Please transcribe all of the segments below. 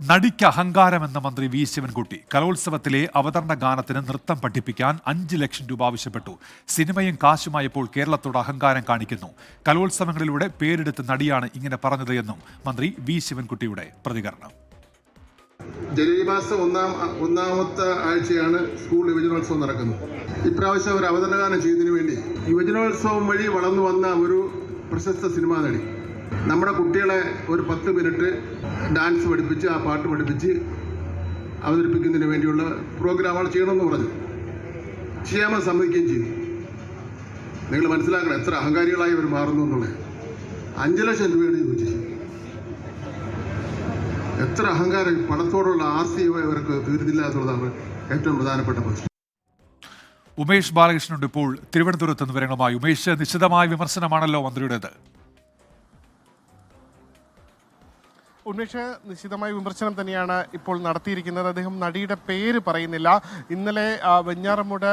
നടിക്ക് അഹങ്കാരമെന്ന മന്ത്രി വി ശിവൻകുട്ടി കലോത്സവത്തിലെ അവതരണ ഗാനത്തിന് നൃത്തം പഠിപ്പിക്കാൻ അഞ്ച് ലക്ഷം രൂപ ആവശ്യപ്പെട്ടു. സിനിമയും കാശുമായപ്പോൾ കേരളത്തോട് അഹങ്കാരം കാണിക്കുന്നു. കലോത്സവങ്ങളിലൂടെ പേരെടുത്ത് നടിയാണ് ഇങ്ങനെ പറഞ്ഞത് എന്നും മന്ത്രി വി ശിവൻകുട്ടിയുടെ പ്രതികരണം. ജനുവരി മാസം ഒന്നാം ഒന്നാമത്തെ ആഴ്ചയാണ് സ്കൂൾ യുവജനോത്സവം നടക്കുന്നത്. ഇപ്രാവശ്യം ഒരു അവതരണഗാനം ചെയ്തതിനു വേണ്ടി യുവജനോത്സവം വഴി വളർന്നു വന്ന ഒരു പ്രശസ്ത സിനിമാ നടി. നമ്മുടെ കുട്ടികളെ ഒരു പത്ത് മിനിറ്റ് ഡാൻസ് പഠിപ്പിച്ച് ആ പാട്ട് പഠിപ്പിച്ച് അവതരിപ്പിക്കുന്നതിന് വേണ്ടിയുള്ള പ്രോഗ്രാമുകൾ ചെയ്യണമെന്ന് പറഞ്ഞു. ചെയ്യാമെന്ന് സമ്മതിക്കുകയും ചെയ്തു. നിങ്ങൾ മനസ്സിലാക്കണം എത്ര അഹങ്കാരികളായി അവർ മാറുന്നു എന്നുള്ളത്. അഞ്ച് ലക്ഷം രൂപയാണ് ചോദിച്ചത് എത്ര അഹങ്കാരം പണത്തോടുള്ള ആർത്തി ഇവർക്ക് തീർന്നില്ല എന്നുള്ളതാണ് ഏറ്റവും പ്രധാനപ്പെട്ട പ്രശ്നം. ഉമേഷ് ബാലകൃഷ്ണനുണ്ട് ഇപ്പോൾ തിരുവനന്തപുരത്ത് നിന്ന് വിവരങ്ങളുമായി ഉമേഷ് നിശ്ചിതമായ വിമർശനമാണല്ലോ മന്ത്രിയുടേത്? ഉന്മേഷ് നിശ്ചിതമായ വിമർശനം തന്നെയാണ് ഇപ്പോൾ നടത്തിയിരിക്കുന്നത്. അദ്ദേഹം നടിയുടെ പേര് പറയുന്നില്ല. ഇന്നലെ വെഞ്ഞാറമ്മൂട്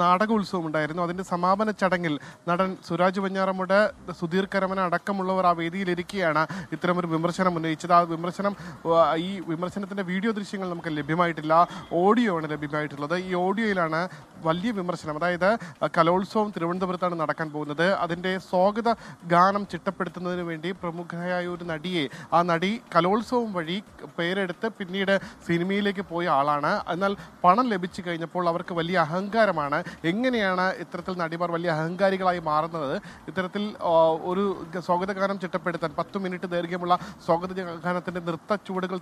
നാടകോത്സവം ഉണ്ടായിരുന്നു. അതിന്റെ സമാപന ചടങ്ങിൽ നടൻ സുരാജ് വെഞ്ഞാറമ്മൂട് സുധീർ കരമന അടക്കമുള്ളവർ ആ വേദിയിലിരിക്കുകയാണ് ഇത്തരമൊരു വിമർശനം ഉന്നയിച്ചത്. ആ വിമർശനം ഈ വിമർശനത്തിന്റെ വീഡിയോ ദൃശ്യങ്ങൾ നമുക്ക് ലഭ്യമായിട്ടില്ല. ഓഡിയോ ആണ് ലഭ്യമായിട്ടുള്ളത്. ഈ ഓഡിയോയിലാണ് വലിയ വിമർശനം. അതായത് കലോത്സവം തിരുവനന്തപുരത്താണ് നടക്കാൻ പോകുന്നത്. അതിന്റെ സ്വാഗത ഗാനം ചിട്ടപ്പെടുത്തുന്നതിന് വേണ്ടി പ്രമുഖയായ ഒരു നടിയെ ആ നടി കലോത്സവം വഴി പേരെടുത്ത് പിന്നീട് സിനിമയിലേക്ക് പോയ ആളാണ്. എന്നാൽ പണം ലഭിച്ചു കഴിഞ്ഞപ്പോൾ അവർക്ക് വലിയ അഹങ്കാരമാണ്. എങ്ങനെയാണ് ഇത്തരത്തിൽ നടിമാർ വലിയ അഹങ്കാരികളായി മാറുന്നത്? ഇത്തരത്തിൽ ഒരു സ്വാഗതഗാനം ചിട്ടപ്പെടുത്താൻ പത്ത് മിനിറ്റ് ദൈർഘ്യമുള്ള സ്വാഗതഗാനത്തിന്റെ നൃത്ത ചുവടുകൾ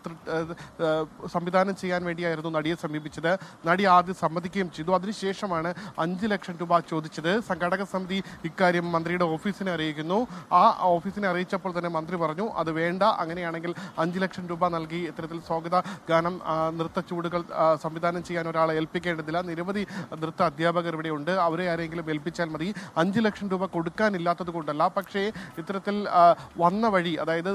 സംവിധാനം ചെയ്യാൻ വേണ്ടിയായിരുന്നു നടിയെ സമീപിച്ചത്. നടി ആദ്യം സമ്മതിക്കുകയും ചെയ്തു. അതിനുശേഷമാണ് അഞ്ച് ലക്ഷം രൂപ ചോദിച്ചത്. സംഘാടക സമിതി ഇക്കാര്യം മന്ത്രിയുടെ ഓഫീസിനെ അറിയിക്കുന്നു. ആ ഓഫീസിനെ അറിയിച്ചപ്പോൾ തന്നെ മന്ത്രി പറഞ്ഞു അത് വേണ്ട അങ്ങനെയാണെങ്കിൽ അഞ്ച് ലക്ഷം രൂപ നൽകി ഇത്തരത്തിൽ സ്വാഗത ഗാനം നൃത്ത ചൂടുകൾ സംവിധാനം ചെയ്യാൻ ഒരാളെ ഏൽപ്പിക്കേണ്ടതില്ല. നിരവധി നൃത്ത അധ്യാപകർ ഇവിടെ ഉണ്ട്. അവരെ ആരെങ്കിലും ഏൽപ്പിച്ചാൽ മതി. അഞ്ച് ലക്ഷം രൂപ കൊടുക്കാനില്ലാത്തത് കൊണ്ടല്ല. പക്ഷേ ഇത്തരത്തിൽ വന്ന വഴി അതായത്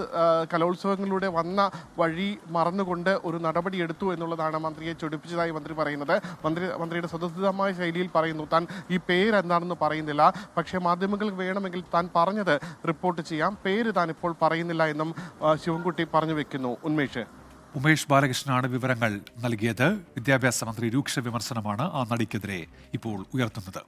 കലോത്സവങ്ങളിലൂടെ വന്ന വഴി മറന്നുകൊണ്ട് ഒരു നടപടി എടുത്തു എന്നുള്ളതാണ് മന്ത്രിയെ ചൊടിപ്പിച്ചതായി മന്ത്രി പറയുന്നത്. മന്ത്രി മന്ത്രിയുടെ സ്വതസിദ്ധമായ ശൈലിയിൽ പറയുന്നു താൻ ഈ പേര് എന്താണെന്ന് പറയുന്നില്ല. പക്ഷേ മാധ്യമങ്ങൾക്ക് വേണമെങ്കിൽ താൻ പറഞ്ഞത് റിപ്പോർട്ട് ചെയ്യാം. പേര് താൻ ഇപ്പോൾ പറയുന്നില്ല എന്നും ആ, ശിവൻകുട്ടി പറഞ്ഞു വെക്കുന്നു. ഉന്മേഷ്. ഉമേഷ് ബാലകൃഷ്ണനാണ് വിവരങ്ങൾ നൽകിയത്. വിദ്യാഭ്യാസ മന്ത്രി രൂക്ഷ വിമർശനമാണ് ആ നടിക്കെതിരെ ഇപ്പോൾ ഉയർത്തുന്നത്.